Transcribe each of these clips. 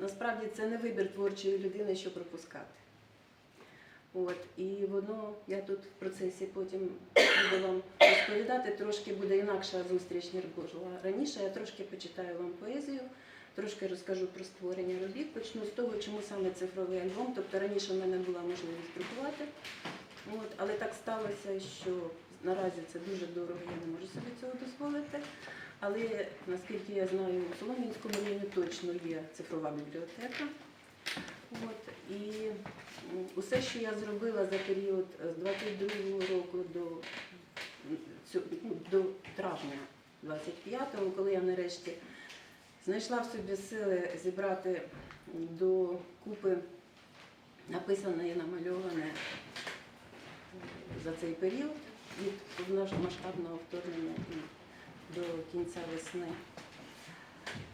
насправді це не вибір творчої людини, що пропускати. От, і воно, я тут в процесі потім буду вам розповідати, трошки буде інакша зустріч, ніж була раніше. Я трошки почитаю вам поезію, трошки розкажу про створення робіт. Почну з того, чому саме цифровий альбом. Тобто раніше в мене була можливість друкувати. От, але так сталося, що наразі це дуже дорого, я не можу собі цього дозволити. Але наскільки я знаю, у Солом'янському точно є цифрова бібліотека. От, і усе, що я зробила за період е, з 22 року до, ну, до травня 25-го, коли я нарешті знайшла в собі сили зібрати до купи написане і намальоване за цей період від масштабного вторгнення до кінця весни.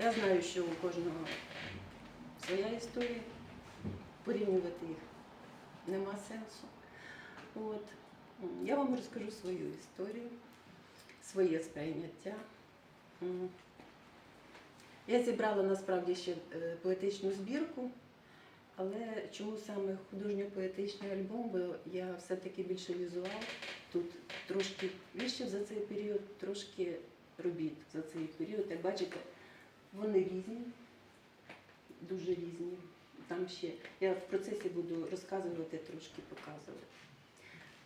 Я знаю, що у кожного своя історія, порівнювати їх нема сенсу. От. Я вам розкажу свою історію, своє сприйняття. Я зібрала насправді ще е, поетичну збірку, але чому саме художньо-поетичний альбом, бо я все-таки більше візуал. Тут трошки більше за цей період, трошки робіт за цей період. Як бачите, вони різні, дуже різні. Там ще я в процесі буду розказувати, трошки показувати.